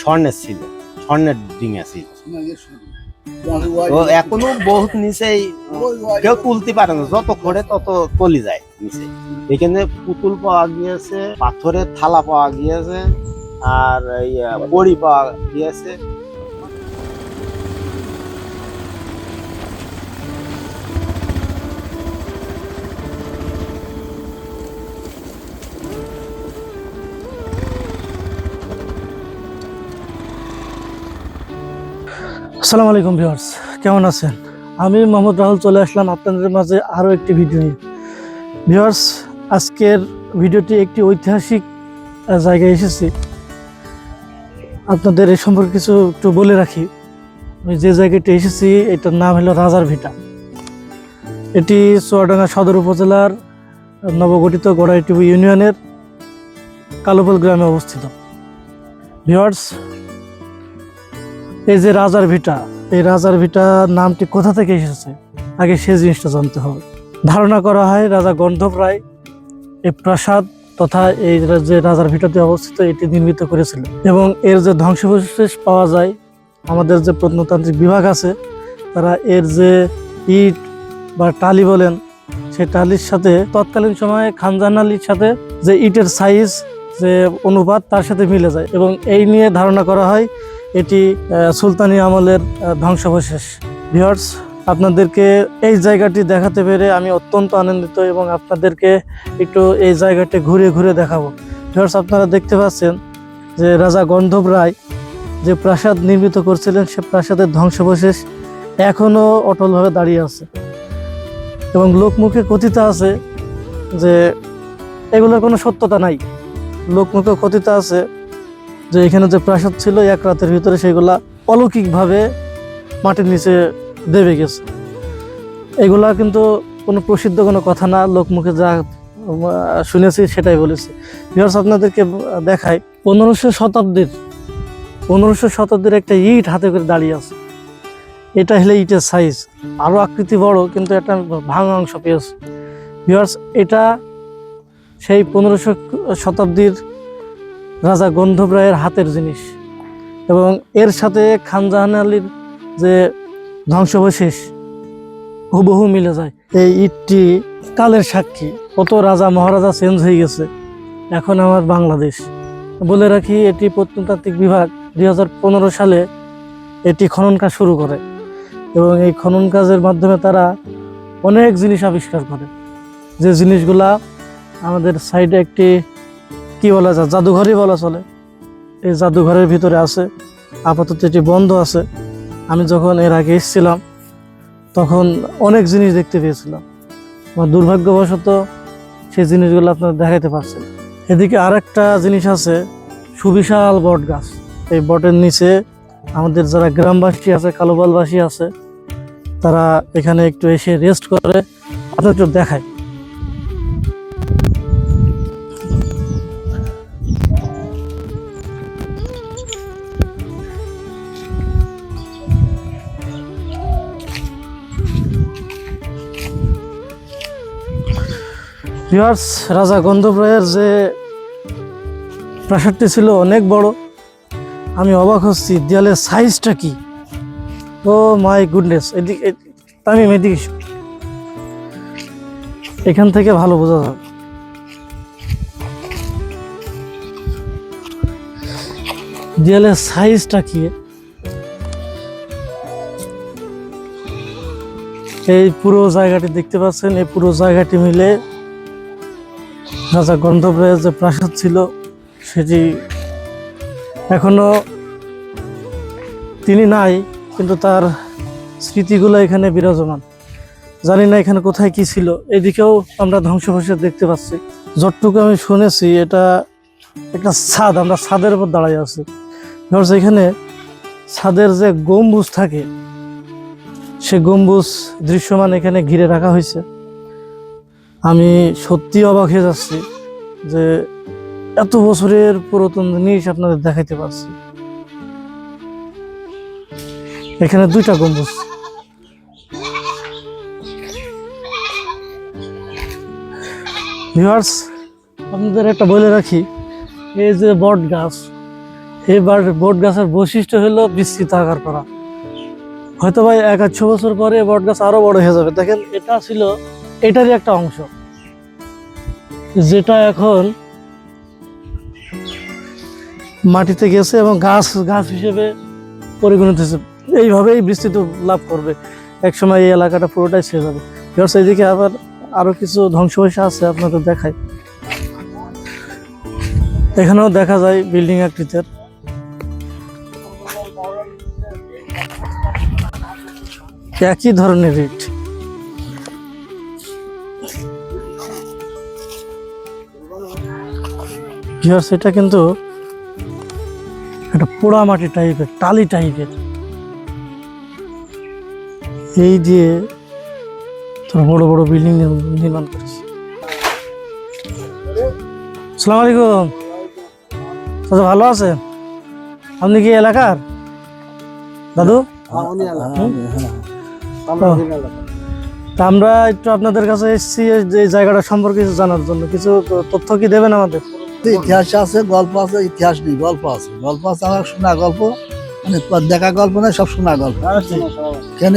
স্বর্ণের ছিল, স্বর্ণের ডিঙা ছিল। তো এখনও বহুত নিচেই কেউ তুলতে পারে না, যত করে তত তলি যায় নিচে। এখানে পুতুল পাওয়া গিয়েছে, পাথরের থালা পাওয়া গিয়েছে, আর বড়ি পাওয়া গিয়েছে। আসসালামু আলাইকুম ভিউয়ার্স, কেমন আছেন? আমি মোহাম্মদ রাহুল চলে আসলাম আপনাদের মাঝে আরও একটি ভিডিও নিয়ে। ভিউয়ার্স, আজকের ভিডিওটি একটি ঐতিহাসিক জায়গায় এসেছি। আপনাদের এই সম্পর্কে কিছু একটু বলে রাখি। আমি যে জায়গাটি এসেছি, এটার নাম হলো রাজার ভিটা। এটি চুয়াডাঙ্গা সদর উপজেলার নবগঠিত গড়াইটিবু ইউনিয়নের কালোপল গ্রামে অবস্থিত। ভিউয়ার্স এই যে রাজার ভিটা, এই রাজার ভিটা নামটি কোথা থেকে এসেছে? আগে সে জিনিসটা জানতে হবে। ধারণা করা হয় রাজা গন্ধব রায়, এই প্রাসাদ তথা এই যে রাজার ভিটাতে অবস্থিত এটি নির্মিত করেছিল। এবং এর যে ধ্বংসাবশেষ পাওয়া যায়, আমাদের যে প্রত্নতান্ত্রিক বিভাগ আছে, তারা এর যে ইট বা টালি বলেন, সেই টালির সাথে তৎকালীন সময়ে খানজান আলীর সাথে যে ইটের সাইজ যে অনুপাত, তার সাথে মিলে যায়। এবং এই নিয়ে ধারণা করা হয় এটি সুলতানি আমলের ধ্বংসাবশেষ। ভিউয়ার্স আপনাদেরকে এই জায়গাটি দেখাতে পেরে আমি অত্যন্ত আনন্দিত এবং আপনাদেরকে একটু এই জায়গাটি ঘুরে ঘুরে দেখাবো। ভিউয়ার্স আপনারা দেখতে পাচ্ছেন যে রাজা গন্ধব রায় যে প্রাসাদ নির্মিত করছিলেন, সে প্রাসাদের ধ্বংসাবশেষ এখনও অটলভাবে দাঁড়িয়ে আছে। এবং লোকমুখে কথিত আছে যে এগুলোর কোনো সত্যতা নাই। লোকমুখে কথিত আছে যে এখানে যে প্রাসাদ ছিল, এক রাতের ভিতরে সেগুলা অলৌকিকভাবে মাটির নিচে দেবে গেছে। এগুলা কিন্তু কোনো প্রসিদ্ধ কোনো কথা না, লোকমুখে যা শুনেছি সেটাই বলেছি। ভিউয়ার্স আপনাদেরকে দেখায় পনেরোশো শতাব্দীর পনেরোশো শতাব্দীর একটা ইট হাতে করে দাঁড়িয়ে আছে। এটা হলে ইটের সাইজ আরও আকৃতি বড়, কিন্তু একটা ভাঙা অংশ পেয়েছে। ভিউয়ার্স এটা সেই পনেরোশো শতাব্দীর রাজা গন্ধব রায়ের হাতের জিনিস। এবং এর সাথে খানজাহান আলীর যে ধ্বংসাবশেষ, হুবহু মিলে যায়। এই ইটটি কালের সাক্ষী। কত রাজা মহারাজা চেঞ্জ হয়ে গেছে। এখন আমার বাংলাদেশ। বলে রাখি, এটি প্রত্নতাত্ত্বিক বিভাগ। দু হাজার পনেরো সালে এটি খনন কাজ শুরু করে। এবং এই খনন কাজের মাধ্যমে তারা অনেক জিনিস আবিষ্কার করে। যে জিনিসগুলা আমাদের সাইডে একটি কি বলা যায়? জাদুঘরই বলা চলে। এই জাদুঘরের ভিতরে আছে, আপাতত এটি বন্ধ আছে। আমি যখন এর আগে এসেছিলাম, তখন অনেক জিনিস দেখতে পেয়েছিলাম। আমার দুর্ভাগ্যবশত সেই জিনিসগুলো আপনারা দেখাইতে পারছেন। এদিকে আর একটা জিনিস আছে, সুবিশাল বট গাছ। এই বটের নিচে আমাদের যারা গ্রামবাসী আছে, কালোবালবাসী আছে, তারা এখানে একটু এসে রেস্ট করে। আপনার একটু দেখায় ভিউয়ার্স রাজা গন্ধব রায়ের যে প্রাসাদটি ছিল অনেক বড়, আমি অবাক হচ্ছি, দেয়ালের সাইজটা কি? ও মাই গুডনেস এদিকে তামিম, এদিকে। এখান থেকে ভালো বোঝা যাবে। দেয়ালের সাইজটা কি? এই পুরো জায়গাটি দেখতে পাচ্ছেন, এই পুরো জায়গাটি মিলে রাজা গন্ধব রায়ের যে প্রাসাদ ছিল, সেটি এখনও তিনি নাই, কিন্তু তার স্মৃতিগুলো এখানে বিরাজমান। জানি না এখানে কোথায় কি ছিল, এদিকেও আমরা ধ্বংসাবশেষ দেখতে পাচ্ছি। যতটুকু আমি শুনেছি, এটা একটা ছাদ, আমরা ছাদের উপর দাঁড়াই আছি। ধরছে এখানে ছাদের যে গম্বুজ থাকে, সে গম্বুজ দৃশ্যমান এখানে ঘিরে রাখা হয়েছে। আমি সত্যি অবাক হয়ে যাচ্ছি যে এত বছরের পুরাতন জিনিস আপনাদের দেখাইতে পারছি। এখানে দুইটা গম্বুজ। ভিউয়ার্স আপনাদের একটা বলে রাখি, এই যে বট গাছ, এবার বট গাছের বৈশিষ্ট্য হলো বিস্তৃত আকার করা। হয়তো ভাই এক আধশো বছর পরে বট গাছ আরও বড় হয়ে যাবে। দেখেন, এটা ছিল এটারই একটা অংশ। যেটা এখন মাটিতে গেছে এবং গাছ গাছ হিসেবে পরিগণিত হয়েছে। এইভাবেই বিস্তৃত লাভ করবে। একসময় এই এলাকাটা পুরোটাই ছেড়ে যাবে। এবার সেইদিকে আবার আরও কিছু ধ্বংসাবশেষ আছে আপনাদের দেখাই। এখানেও দেখা যায় বিল্ডিং আকৃতির। একই ধরনের ইট ভিউয়ার্স এটা কিন্তু একটা পোড়া মাটি টাইপের টালি টাইপের। এই দিয়ে তোর বড় বড় বিল্ডিং নির্মাণ করেছে। সালাম আলাইকুম। দাদা ভালো আছেন? আপনি কি এলাকার? দাদু? তা আমরা একটু আপনাদের কাছে এসেছি এই জায়গাটা সম্পর্কে জানার জন্য। কিছু তথ্য কি দেবেন আমাদের? ইতিহাস আছে গল্প আছে ইতিহাস নেই গল্প আছে। গল্প আছে আমার শোনা গল্প মানে দেখা গল্প নয় সব শোনা গল্প। কেন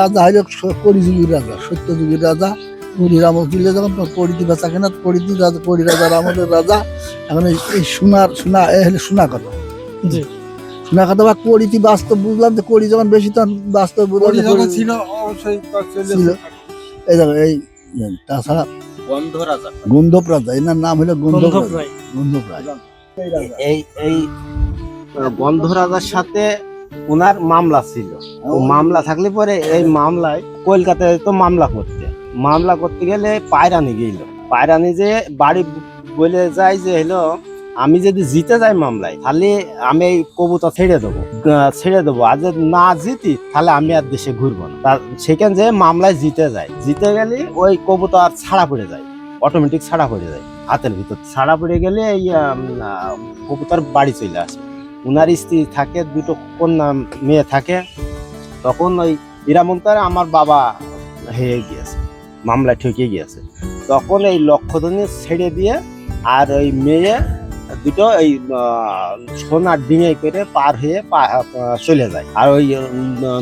রাজা হইল করিযুগীর রাজা সত্যযুগীর রাজা। করি রামতুল্লাহ যখন পরিধি বেচা কেনা পরিধি রাজা করি রাজা রামদের রাজা। এখন এই সোনার সোনা এ হলে সোনা কথা। সোনা কথা বা করিতি বাস্তব বুঝলাম যে করি যখন বেশি তখন বাস্তব বুঝলাম ছিল। এই দেখো এই তাছাড়া গন্ধ রাজা গন্ধব রাজা এনার নাম হলো গন্ধব রাজা গন্ধব রাজা এই এই গন্ধ রাজার সাথে ওনার মামলা ছিল। মামলা থাকলে পরে এই মামলায় কলকাতায় তো মামলা করতে। মামলা করতে গেলে পায়রানি গেল পায়রানি যে বাড়ি বলে যায় যে হলো আমি যদি জিতে যাই মামলায়, তাহলে আমি এই কবুতর ছেড়ে দেবো ছেড়ে দেবো। আর যদি না জিতি, তাহলে আমি আর দেশে ঘুরবো না। সেখানে যে মামলায় জিতে যায়, জিতে গেলে ওই কবুতর ছাড়া পড়ে যায় অটোমেটিক ছাড়া পড়ে যায়, হাতের ভিতর। ছাড়া পড়ে গেলে এই কবুতর বাড়ি চলে আসে। উনার স্ত্রী থাকে, দুটো কন্যা মেয়ে থাকে, তখন ওই ইরামন্তার আমার বাবা হয়ে গিয়েছে মামলা ঠকে গিয়েছে। তখন এই লক্ষধনী ছেড়ে দিয়ে আর ওই মেয়ে দুটো এই সোনার ডিঙে করে পার হয়ে চলে যায়। আর ওই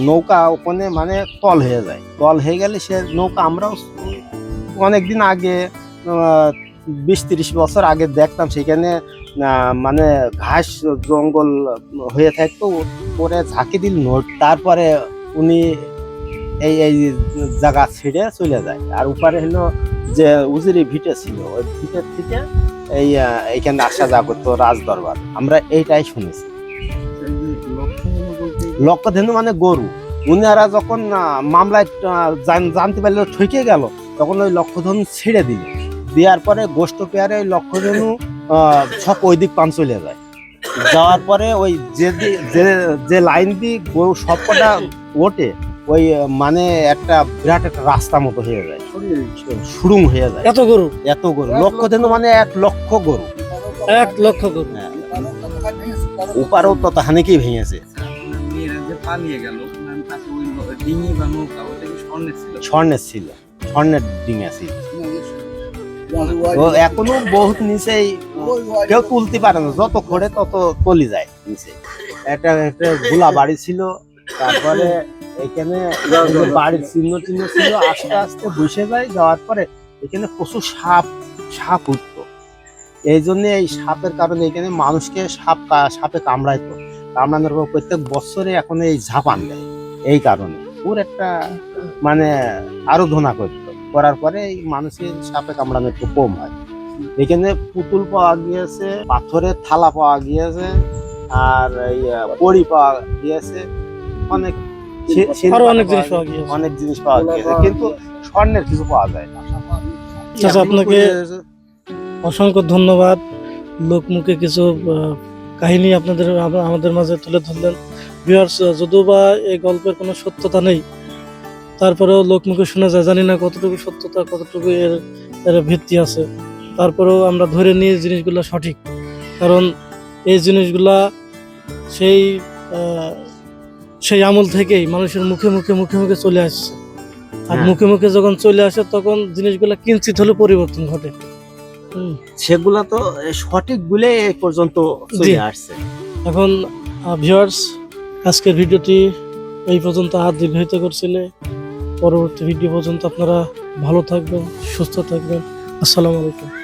নৌকা ওখানে মানে তল হয়ে যায়। তল হয়ে গেলে সে নৌকা আমরাও অনেকদিন আগে বিশ তিরিশ বছর আগে দেখতাম সেখানে মানে ঘাস, জঙ্গল হয়ে থাকতো, পরে ঝাঁকি দিল নোট তারপরে উনি এই এই জায়গা ছেড়ে চলে যায়। আর উপরে হলো যে উজিরি ভিটে ছিল ওই ভিটের থেকে এই আহ, এইখানে আসা যা করতো রাজ দরবার আমরা এইটাই শুনেছি। লক্ষ্যধেনু মানে গরু। উনারা যখন মামলায় জান- জানতে পারল ঠকে গেল তখন ওই লক্ষ্যধনু ছেড়ে দিল। দেওয়ার পরে গোষ্ঠ পেয়ারে ওই লক্ষ্যধনু সব ওই দিক পান চলে যায়। যাওয়ার পরে ওই যে যে লাইন দিয়ে গরু সবকটা ওঠে ওই মানে একটা বিরাট একটা রাস্তা মতো হয়ে যায়। সুড়ুং হয়ে যায়। এত গরু? এত গরু। লক্ষ লক্ষ্যধনু মানে এক লক্ষ গরু। এক লক্ষ গরু। হ্যাঁ। উপারও তত হানিকেই ভেঙেছে। পালিয়ে গেল তাকে ওই ডিঙি বা নৌকা ওটা কি স্বর্ণের ছিল? স্বর্ণের ডিঙা ছিল ও এখনও বহুত নিচেই কেউ তুলতে পারে না। যত খড়ে তত তলি যায় নিচে। একটা একটা গোলা বাড়ি ছিল। তারপরে এখানে বাড়ির চিহ্ন চিহ্ন ছিল, আস্তে আস্তে বসে যায়, যাওয়ার পরে এখানে প্রচুর সাপ সাপ উঠতো। এই জন্য এই সাপের কারণে এখানে মানুষকে সাপ সাপে কামড়াইতো। কামড়ানোর পর প্রত্যেক বছরে এখন এই ঝাপান দেয় এই কারণে। ওর একটা মানে আরও ধনা করতো। করার পরে এই মানুষের সাপে কামড়ানো একটু কম হয়। এখানে পুতুল পাওয়া গিয়েছে, পাথরের থালা পাওয়া গিয়েছে, আর এই পড়ি পাওয়া গিয়েছে। অনেক আরও অনেক জিনিস পাওয়া গিয়েছে। অনেক জিনিস পাওয়া গিয়েছে। কিন্তু স্বর্ণের কিছু পাওয়া যায় না। আচ্ছা, আপনাকে অসংখ্য ধন্যবাদ। লোকমুখে কিছু আহ, কাহিনী আপনাদের আমাদের মাঝে তুলে ধরলেন। ভিউয়ার্স যদিও বা এই গল্পের কোনো সত্যতা নেই তারপরেও লোকমুখে শোনা যায়। জানি না কতটুকু সত্যতা কতটুকু এর এর ভিত্তি আছে। তারপরেও আমরা ধরে নিয়ে জিনিসগুলো সঠিক। কারণ এই জিনিসগুলা সেই সেই আমল থেকেই মানুষের মুখে মুখে মুখে মুখে চলে আসছে। আর হ্যাঁ। মুখে মুখে যখন চলে আসে তখন জিনিসগুলা কিঞ্চিত হলে পরিবর্তন ঘটে। সেগুলা তো সঠিক বলে পর্যন্ত চলে আসছে। এখন ভিউয়ার্স আজকের ভিডিওটি এই পর্যন্ত আর দীর্ঘায়িত করছিলে পরবর্তী ভিডিও পর্যন্ত আপনারা ভালো থাকবেন সুস্থ থাকবেন। আসসালামু আলাইকুম।